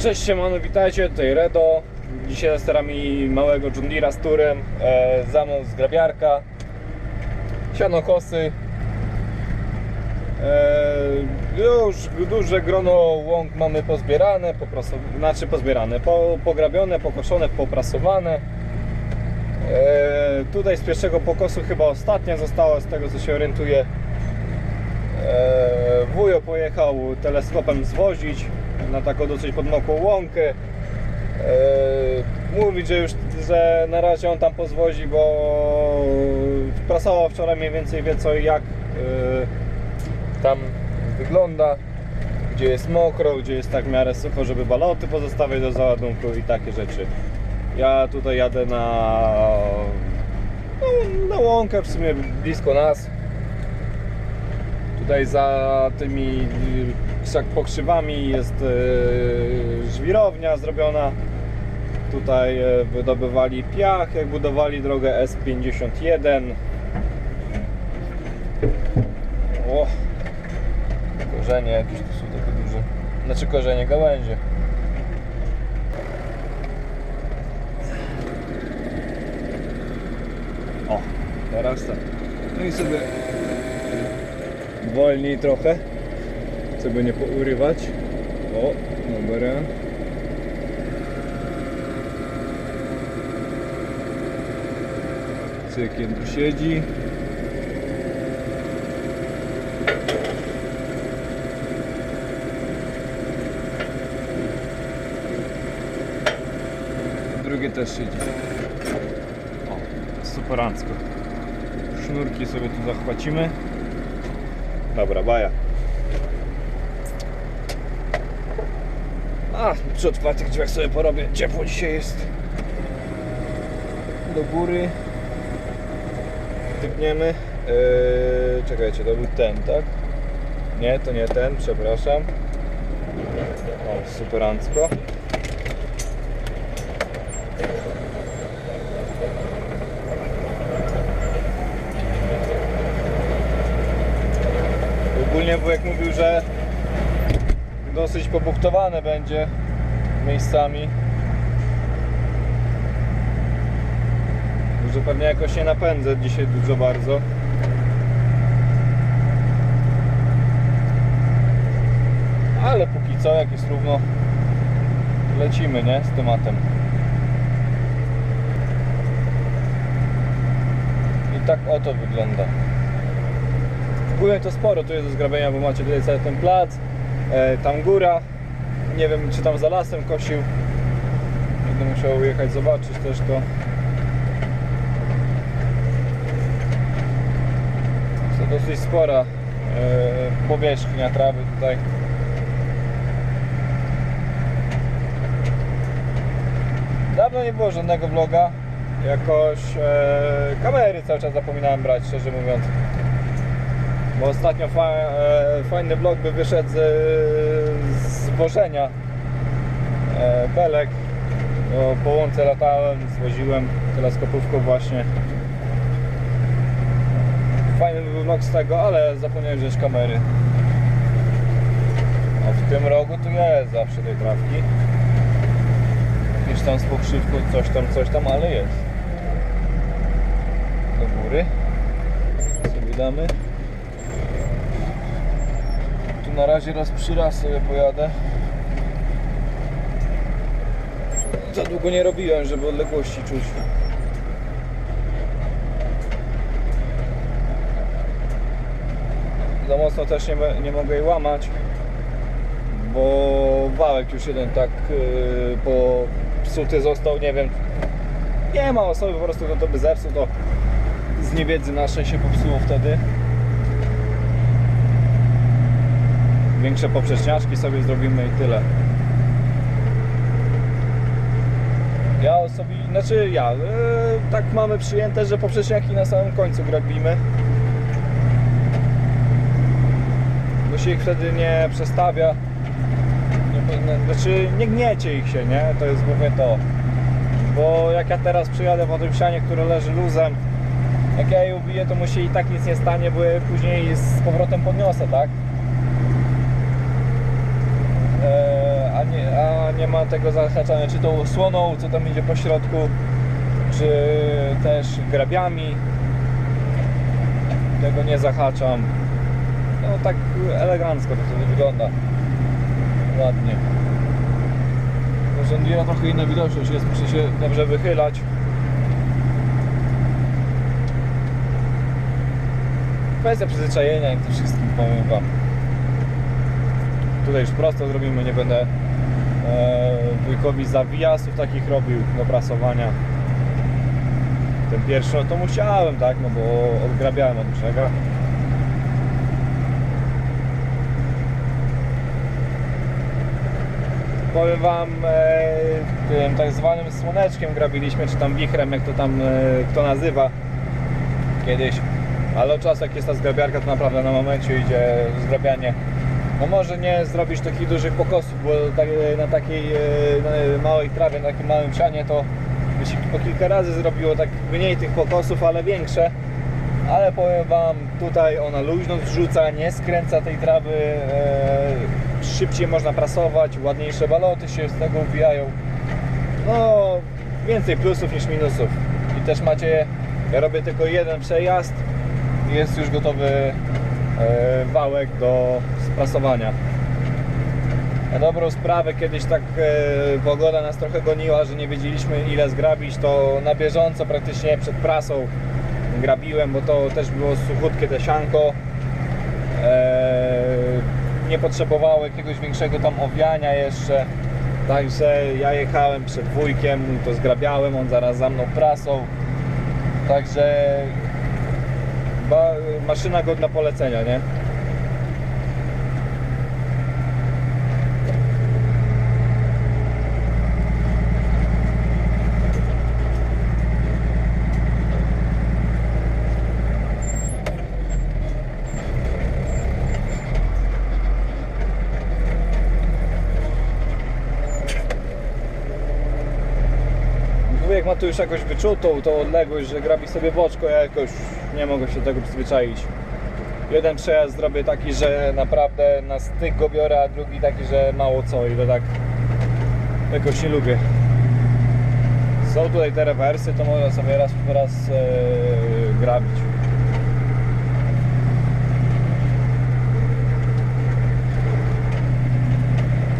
Cześć siemano, witajcie, tutaj Redo. Dzisiaj za sterami małego John Deere'a z turem. E, Za mną zgrabiarka. Sianokosy e, Już duże grono łąk mamy pozbierane poprasow- Znaczy pozbierane, po, pograbione, pokoszone, poprasowane. E, Tutaj z pierwszego pokosu chyba ostatnia została z tego co się orientuję. E, Wujo pojechał teleskopem zwozić na taką dosyć podmokłą łąkę. E, mówić, że już że na razie on tam pozwozi, bo prasował wczoraj mniej więcej wie co i jak e, tam wygląda, gdzie jest mokro, gdzie jest tak w miarę sucho, żeby baloty pozostawiać do załadunku i takie rzeczy. Ja tutaj jadę na, no, na łąkę w sumie blisko nas. Tutaj za tymi pokrzywami jest y, żwirownia zrobiona. Tutaj y, wydobywali piach, jak budowali drogę S51. O, korzenie jakieś tu są takie duże. Znaczy korzenie gałęzie. O, teraz tak. No i sobie wolniej trochę, żeby nie pourywać. O, dobra. Cykiem tu siedzi. Drugie też siedzi. O, superancko. Sznurki sobie tu zachwacimy. Dobra, baja. A, przy otwartych drzwiach sobie porobię. Ciepło dzisiaj jest. Do góry. Tykniemy. Eee, czekajcie, to był ten, tak? Nie, to nie ten, przepraszam. O, superancko. Ogólnie wujek mówił, że dosyć pobuktowane będzie miejscami. Że pewnie jakoś nie napędzę dzisiaj dużo bardzo. Ale póki co, jak jest równo, lecimy, nie? Z tematem. I tak oto wygląda. Ogólnie to sporo tu jest do zgrabienia, bo macie tutaj cały ten plac, e, tam góra. Nie wiem, czy tam za lasem kosił. Będę musiał jechać zobaczyć też to. To dosyć spora e, powierzchnia trawy tutaj. Dawno nie było żadnego vloga. Jakoś e, kamery cały czas zapominałem brać, szczerze mówiąc. Bo ostatnio fa e, fajny vlog by wyszedł z wożenia e, belek. Po łące latałem, zwoziłem teleskopówką właśnie. Fajny był vlog z tego, ale zapomniałem wziąć kamery. A w tym rogu tu jest zawsze tej trawki. Jakieś tam z pokrzywką, coś tam, coś tam, ale jest. Do góry. Sobie damy. Na razie raz przy raz sobie pojadę. Za długo nie robiłem, żeby odległości czuć. Za mocno też nie, nie mogę jej łamać, bo wałek już jeden tak yy, popsuty został, nie wiem. Nie ma osoby po prostu, kto to by zepsuł, to z niewiedzy naszej się popsuło wtedy. Większe poprzeczniaczki sobie zrobimy i tyle. Ja sobie, znaczy ja, yy, tak mamy przyjęte, że poprzeczniaki na samym końcu grabimy. Bo się ich wtedy nie przestawia. Nie, znaczy nie gniecie ich się, nie? To jest głównie to. Bo jak ja teraz przyjadę po tym sianie, które leży luzem, jak ja je ubiję, to mu się i tak nic nie stanie, bo je później z powrotem podniosę, tak? E, a nie, a nie ma tego zahaczania, czy tą słoną, co tam idzie po środku, czy też grabiami. Tego nie zahaczam. No tak elegancko to wtedy wygląda. Ładnie. Deere trochę inna widoczność jest, muszę się dobrze wychylać. Kwestia przyzwyczajenia i to wszystkim powiem wam. Tutaj już prosto zrobimy, nie będę wujkowi zawijasów takich robił do prasowania. Ten pierwszy no to musiałem, tak, no bo odgrabiałem od brzega. Powiem wam, e, tym tak zwanym słoneczkiem grabiliśmy, czy tam wichrem, jak to tam e, kto nazywa kiedyś. Ale od czasu jak jest ta zgrabiarka, to naprawdę na momencie idzie zgrabianie. No może nie zrobić takich dużych pokosów, bo na takiej e, na małej trawie, na takim małym sianie to by się po kilka razy zrobiło tak mniej tych pokosów, ale większe. Ale powiem Wam, tutaj ona luźno zrzuca, nie skręca tej trawy, e, szybciej można prasować, ładniejsze baloty się z tego ubijają. No, więcej plusów niż minusów. I też macie, ja robię tylko jeden przejazd jest już gotowy e, wałek do sprasowania. Na dobrą sprawę kiedyś tak e, pogoda nas trochę goniła, że nie wiedzieliśmy ile zgrabić, to na bieżąco praktycznie przed prasą grabiłem, bo to też było suchutkie te sianko. E, nie potrzebowało jakiegoś większego tam owiania jeszcze. Także ja jechałem przed wujkiem, to zgrabiałem, on zaraz za mną prasą. Także maszyna godna polecenia, nie? Wujek ma tu już jakoś wyczutą tą odległość, że grabi sobie boczko, ja jakoś nie mogę się tego przyzwyczaić. Jeden przejazd zrobię taki, że naprawdę na styk go biorę, a drugi taki, że mało co i to tak jakoś nie lubię. Są tutaj te rewersy, to można sobie raz po raz e, grabić.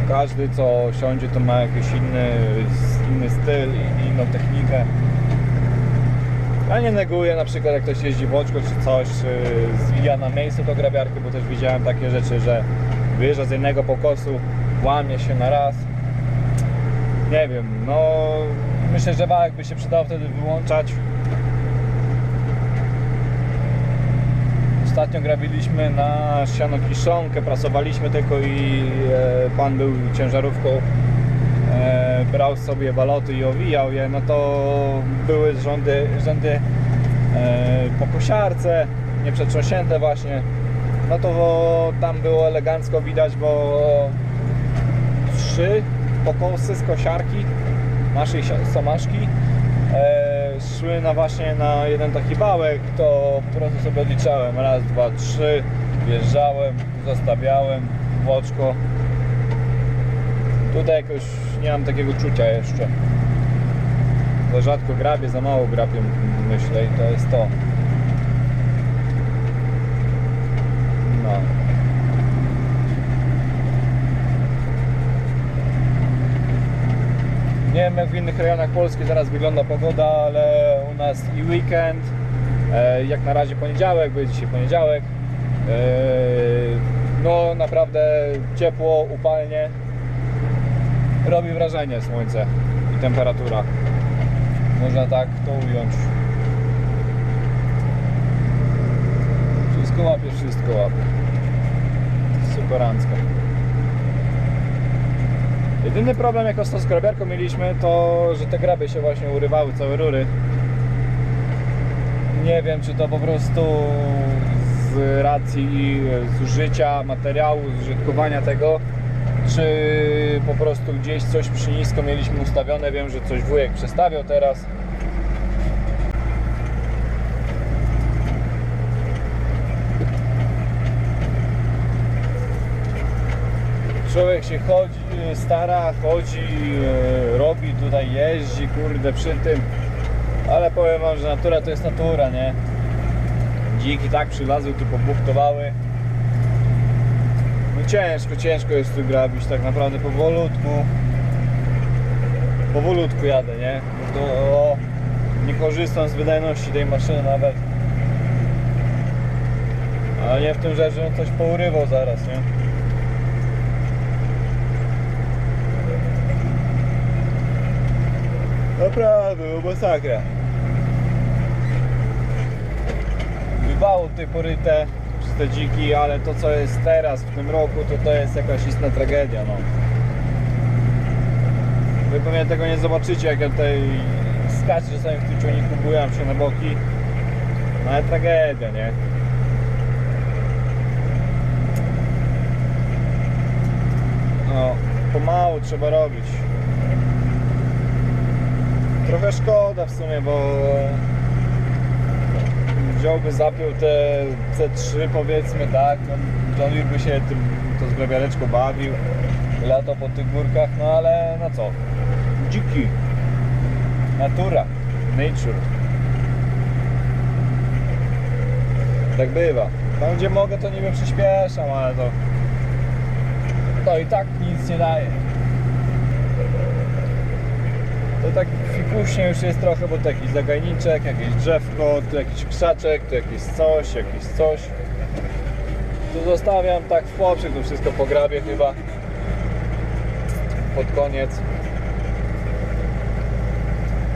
Każdy co siądzie to ma jakiś inny, inny styl inną technikę. Ja nie neguję na przykład jak ktoś jeździ w oczko czy coś, czy zwija na miejscu to grabiarkę, bo też widziałem takie rzeczy, że wyjeżdża z jednego pokosu, łamie się na raz. Nie wiem, no myślę, że wałek by się przydał wtedy wyłączać. Ostatnio grabiliśmy na siano kiszonkę, prasowaliśmy tylko i e, pan był ciężarówką, brał sobie baloty i owijał je, no to były rządy, rzędy e, po kosiarce, nieprzetrząśnięte właśnie. No to tam było elegancko widać, bo trzy pokosy z kosiarki naszej somaszki e, szły na właśnie na jeden taki bałek, to po prostu sobie odliczałem raz, dwa, trzy, wjeżdżałem, zostawiałem w oczko. Tutaj jakoś nie mam takiego czucia jeszcze. Za rzadko grabię, za mało grabię myślę i to jest to. No. Nie wiem jak w innych rejonach Polski teraz wygląda pogoda, ale u nas i weekend, e, jak na razie poniedziałek, bo jest dzisiaj poniedziałek. E, No naprawdę ciepło, upalnie. Robi wrażenie słońce i temperatura. Można tak to ująć. Wszystko łapie, wszystko łapie. Superancko. Jedyny problem jak z tą skrabiarką mieliśmy to, że te graby się właśnie urywały, całe rury. Nie wiem czy to po prostu z racji zużycia materiału, zużytkowania tego, czy po prostu gdzieś coś przy nisko mieliśmy ustawione. Wiem, że coś wujek przestawiał teraz. człowiek się chodzi, stara, chodzi, e, robi tutaj, jeździ, kurde, przy tym. Ale powiem wam, że natura to jest natura, nie? Dziki tak przylazły, tu pobuchtowały. No ciężko, ciężko jest tu grabić, tak naprawdę powolutku. Powolutku jadę, nie? To, o, nie korzystam z wydajności tej maszyny nawet. Ale nie w tym rzecz, że on coś pourywał zaraz, nie? Naprawdę, no masakra. Bywało do tej pory te, te dziki, ale to co jest teraz, w tym roku, to to jest jakaś istna tragedia, no. Wy pewnie tego nie zobaczycie, jak ja tutaj skaczę czasami w tym ciągniku, bujam się na boki. No ale tragedia, nie? No, pomału trzeba robić. Trochę szkoda w sumie, bo wziąłby, zapiął te C3 powiedzmy, tak, no, John by się tym, to zgrabiareczką bawił, latał po tych górkach, no ale no co, dziki, natura, nature. Tak bywa. Tam gdzie mogę to niby przyspieszam, ale to to i tak nic nie daje. To tak fikuśnie już jest trochę, bo tu jakiś zagajniczek, jakieś drzewko, tu jakiś krzaczek, tu jakieś coś, jakieś coś. Tu zostawiam tak w poprzek, to wszystko pograbię chyba pod koniec.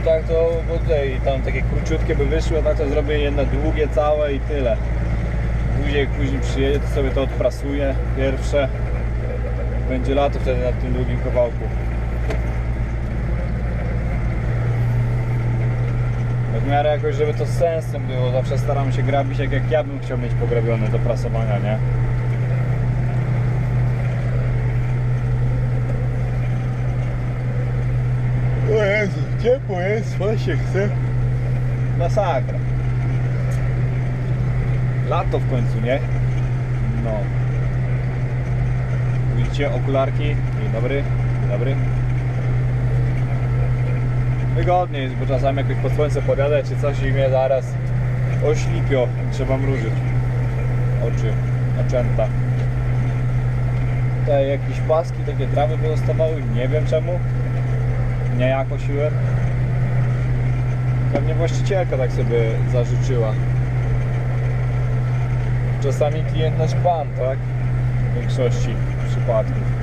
Tak to, bo tutaj tam takie króciutkie by wyszły, tak to zrobię jedno długie całe i tyle. Później później przyjedzie, to sobie to odprasuję pierwsze. Będzie lato wtedy na tym długim kawałku. W miarę jakoś, żeby to z sensem było. Zawsze staram się grabić jak, jak ja bym chciał mieć pograbione do prasowania, nie? O Jezu, ciepło jest, się chce. Masakra. Lato w końcu, nie? No. Widzicie okularki? Dzień dobry, dzień dobry. Wygodnie jest, bo czasami jakoś pod słońce podjadę czy coś i mnie zaraz oślipio. Trzeba mrużyć oczy, oczęta. Tutaj jakieś paski, takie trawy pozostawały, nie wiem czemu. Nie ja kosiłem. Pewnie właścicielka tak sobie zażyczyła. Czasami klient nasz pan, tak? W większości przypadków.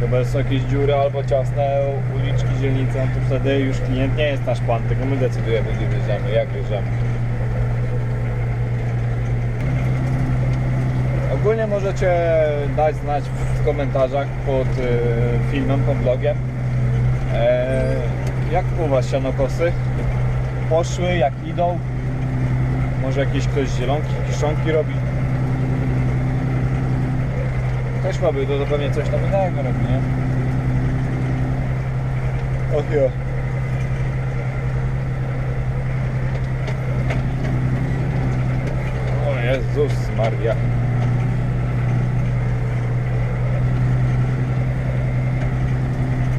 Chyba są jakieś dziury albo ciasne uliczki, dzielnice, no to wtedy już klient nie jest nasz pan, tylko my decydujemy gdzie wjeżdżamy, jak wjeżdżamy. Ogólnie możecie dać znać w komentarzach pod y, filmem, pod vlogiem e, jak u Was sianokosy? Poszły, jak idą? Może jakieś ktoś zielonki, kiszonki robi też mamy, to, to pewnie coś tam innego robi, nie? Och jo. O Jezus Maria.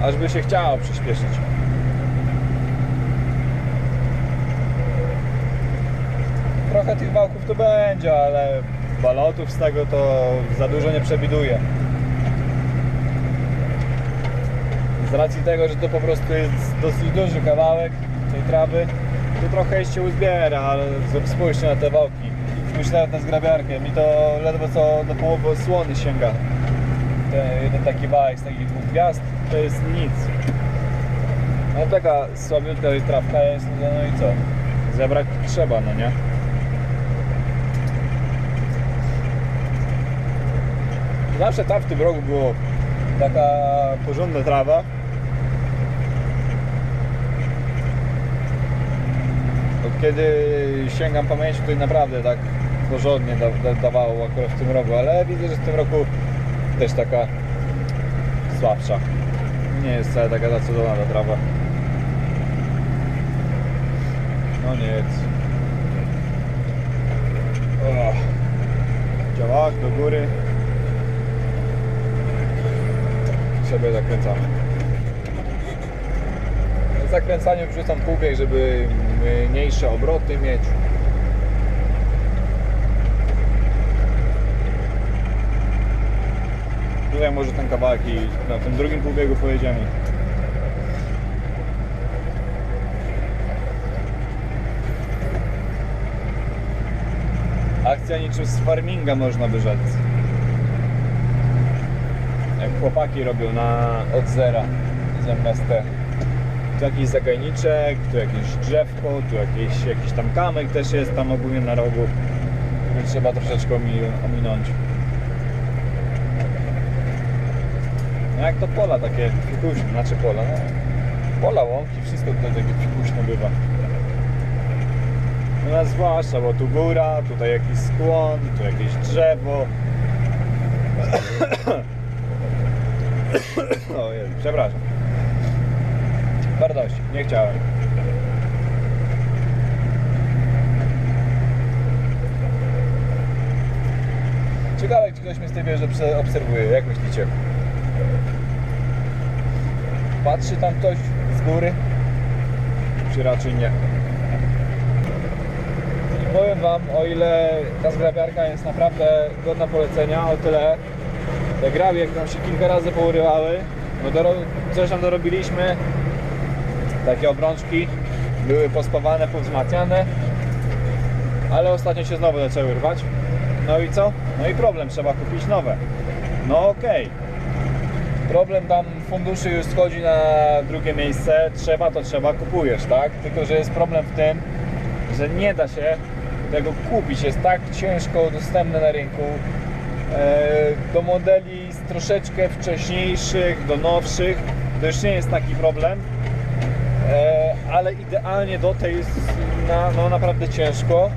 Aż by się chciało przyspieszyć. Trochę tych wałków to będzie, ale balotów z tego to za dużo nie przewiduję. Z racji tego, że to po prostu jest dosyć duży kawałek tej trawy, to trochę się uzbiera, ale spójrzcie na te wałki. Spójrzcie nawet na zgrabiarkę, mi to ledwo co do połowy słony sięga. Ten jeden taki wałek z takich dwóch gwiazd to jest nic. No taka słabiutka trawka jest, no i co? Zebrać trzeba, no nie? Zawsze tam w tym rogu było taka porządna trawa. Od kiedy sięgam pamięci, to naprawdę tak porządnie da, da, dawało akurat w tym roku, ale widzę, że w tym roku też taka słabsza. Nie jest wcale taka zacudowna ta trawa. No nic. Działak do góry. Sobie zakręcamy. W zakręcaniu wrzucam półbieg, żeby mniejsze obroty mieć. Tutaj może ten kawałek i na tym drugim półbiegu pojedziemy. Akcja niczym z farminga można by rzec. Chłopaki robią na od zera zamiast te. Tu jakiś zagajniczek, tu jakieś drzewko, tu jakiś, jakiś tam kamyk też jest tam ogólnie na rogu. Który trzeba troszeczkę omi- ominąć. No jak to pola takie fikuśne, znaczy pola, no. Pola, łąki, wszystko tutaj takie fikuśne bywa. Nas zwłaszcza, bo tu góra, tutaj jakiś skłon, tu jakieś drzewo. O Jezu, przepraszam. Bardości, nie chciałem. Ciekawe, czy ktoś mnie z tej wieży obserwuje, jak myślicie? Patrzy tam ktoś z góry? Czy raczej nie? I powiem Wam, o ile ta zgrabiarka jest naprawdę godna polecenia, o tyle te grabie, jak nam się kilka razy pourywały, no doro- coś tam dorobiliśmy, takie obrączki były pospawane, powzmacniane, ale ostatnio się znowu zaczęły rwać. No i co? No i problem, trzeba kupić nowe. No okej. Problem tam funduszy już schodzi na drugie miejsce, trzeba to trzeba, kupujesz, tak? Tylko, że jest problem w tym, że nie da się tego kupić, jest tak ciężko dostępne na rynku. E, Do modeli z troszeczkę wcześniejszych, do nowszych, to już nie jest taki problem, E, ale idealnie do tej jest na, no, naprawdę ciężko.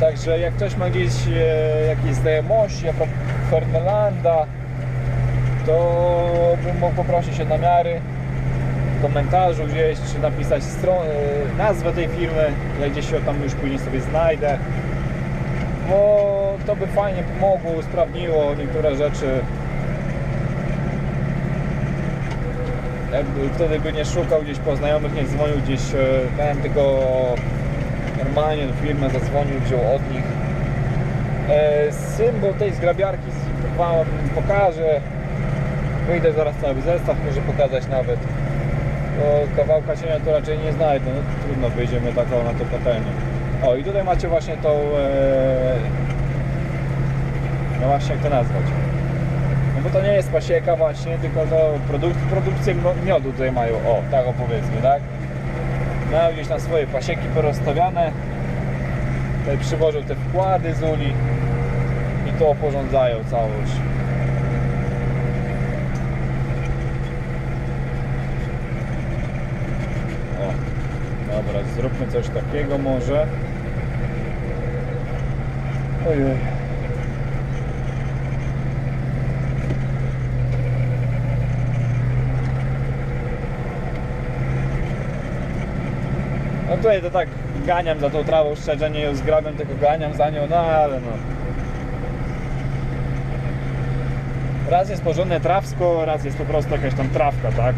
Także jak ktoś ma gdzieś e, jakieś znajomości, propos Fernelanda, to bym mógł poprosić o namiary w komentarzu gdzieś, czy napisać stronę, nazwę tej firmy, ja gdzieś ją tam już później sobie znajdę, bo to by fajnie pomogło, usprawniło niektóre rzeczy. Jakby wtedy by nie szukał gdzieś po znajomych, nie dzwonił gdzieś ten, tylko normalnie do firmy zadzwonił, wziął od nich. E, symbol tej zgrabiarki Wam pokażę. Wyjdę zaraz cały zestaw, może pokazać nawet. Bo kawałka cienia to raczej nie znajdę, no trudno wyjdziemy taką na to patelnię. O i tutaj macie właśnie tą, e, no właśnie jak to nazwać. No bo to nie jest pasieka właśnie, tylko to produk produkcję miodu tutaj mają, o tak opowiedzmy, tak? Mają gdzieś tam swoje pasieki porozstawiane. Tutaj przywożą te wkłady z uli i to oporządzają całość. O, dobra, zróbmy coś takiego może. Ojej. No tutaj to tak ganiam za tą trawą, szczerze nie ją zgrabiam, tylko ganiam za nią, no ale no. Raz jest porządne trawsko, raz jest po prostu jakaś tam trawka, tak?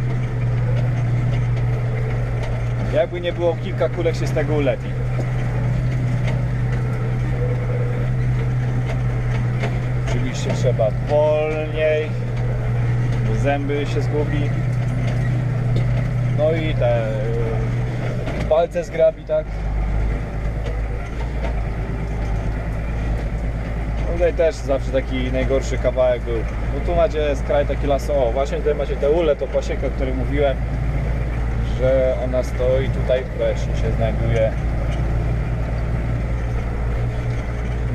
Jakby nie było, kilka kulek się z tego ulepi. Oczywiście trzeba wolniej, zęby się zgubi. No i te y, palce zgrabi, tak? No Tutaj też zawsze taki najgorszy kawałek był. Bo tu macie skraj taki laso. O, właśnie tutaj macie te ule, to pasieka, o której mówiłem, że ona stoi tutaj właśnie się znajduje.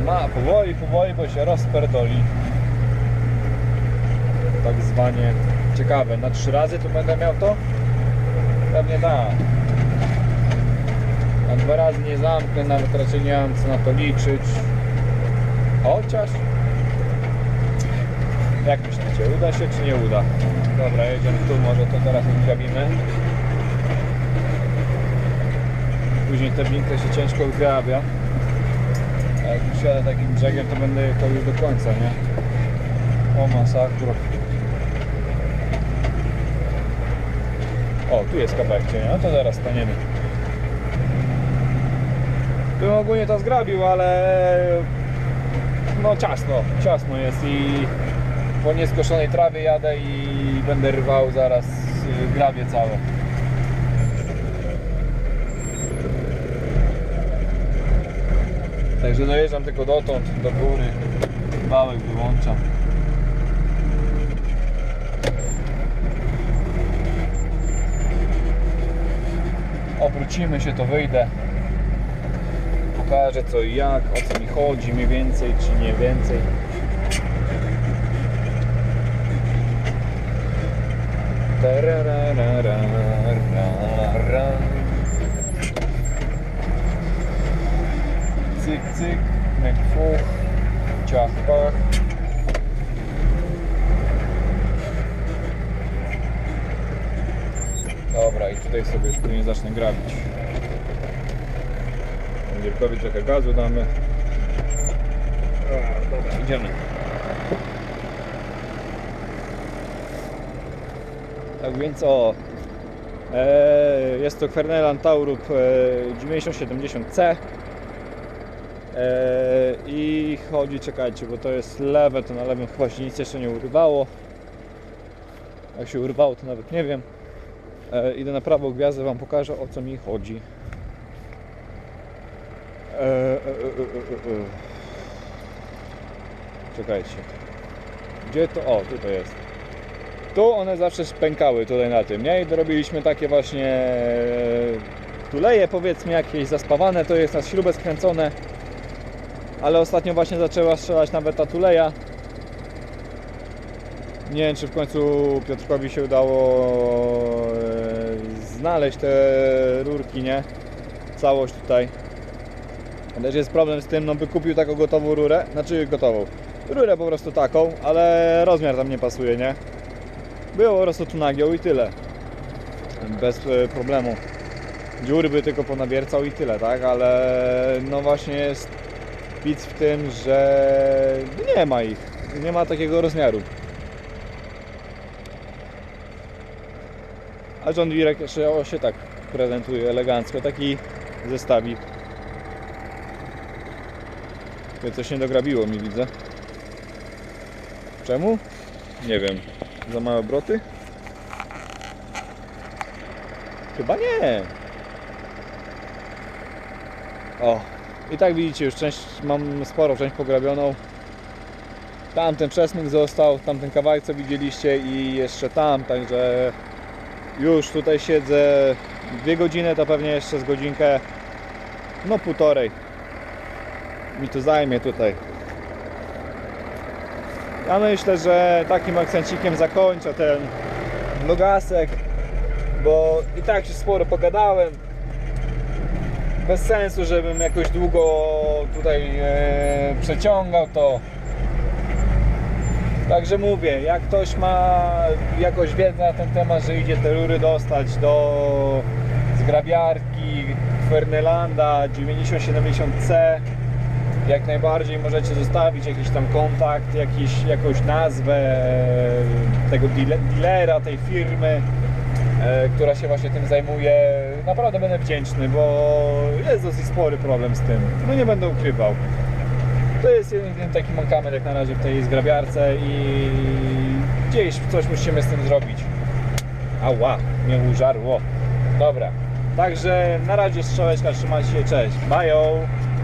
Ma powoli, powoli, bo się rozperdoli. Tak zwanie. Ciekawe, na trzy razy tu będę miał to? Pewnie da. Na dwa razy nie zamknę, nawet raczej nie mam co na to liczyć. Chociaż... Jak myślicie, uda się czy nie uda? Dobra, jedziemy tu, może to teraz odgrabimy. Później te blinkę się ciężko zgrabia. A jak już jadę takim brzegiem, to będę jechał już do końca, nie? O, masakra. O, tu jest kawałek cienia, no to zaraz staniemy. Bym ogólnie to zgrabił, ale no ciasno, ciasno jest i po nieskoszonej trawie jadę i będę rwał zaraz y, grabie całe. Także dojeżdżam tylko dotąd, do góry, wałek wyłączam. Obrócimy się, to wyjdę. Pokażę co i jak, o co mi chodzi, mniej więcej czy nie więcej. Cyk, cyk, mekfuch, ciach, pach. Dobra, i tutaj sobie już później zacznę grabić. Gierkowi trochę gazu damy. A, dobra, idziemy. Tak więc o, e, jest to Kwernelan Taurup e, 9070C e, i chodzi, czekajcie, bo to jest lewe, to na lewym chyba się nic jeszcze nie urywało. Jak się urwało, to nawet nie wiem. E, idę na prawą gwiazdę, Wam pokażę o co mi chodzi. E, e, e, e, e, e. Czekajcie. Gdzie to? O, tutaj jest. Tu one zawsze pękały tutaj na tym, nie? I dorobiliśmy takie właśnie e, tuleje powiedzmy jakieś zaspawane, to jest na śrubę skręcone. Ale ostatnio właśnie zaczęła strzelać nawet ta tuleja. Nie wiem, czy w końcu Piotrkowi się udało e, znaleźć te rurki, nie? Całość tutaj. Też jest problem z tym, no by kupił taką gotową rurę, znaczy gotową. Rurę po prostu taką, ale rozmiar tam nie pasuje, nie? Było po prostu tu nagiął i tyle. Bez e, problemu. Dziury by tylko ponabiercał i tyle, tak? Ale no właśnie jest pic w tym, że nie ma ich. Nie ma takiego rozmiaru. A John Deere jeszcze o, się tak prezentuje elegancko. Taki zestawik. Coś nie dograbiło mi widzę. Czemu? Nie wiem. Za małe obroty? Chyba nie. O. I tak widzicie, już część mam sporo część pograbioną. Tamten przesmyk został, tamten kawałek co widzieliście i jeszcze tam, także już tutaj siedzę dwie godziny, to pewnie jeszcze z godzinkę, no półtorej mi to zajmie tutaj. Ja myślę, że takim akcencikiem zakończę ten vlogasek, bo i tak się sporo pogadałem. Bez sensu, żebym jakoś długo tutaj e, przeciągał to. Także mówię, jak ktoś ma jakąś wiedzę na ten temat, że idzie te rury dostać do zgrabiarki Fernelanda 9070C, jak najbardziej możecie zostawić jakiś tam kontakt, jakiś, jakąś nazwę tego deale- dealera, tej firmy, e, która się właśnie tym zajmuje. Naprawdę będę wdzięczny, bo jest dosyć spory problem z tym. No nie będę ukrywał. To jest jeden taki mankament jak na razie w tej zgrabiarce i gdzieś coś musimy z tym zrobić. Ała, mnie użarło. Dobra. Także na razie strzałeczka, trzymajcie się, cześć. Bye!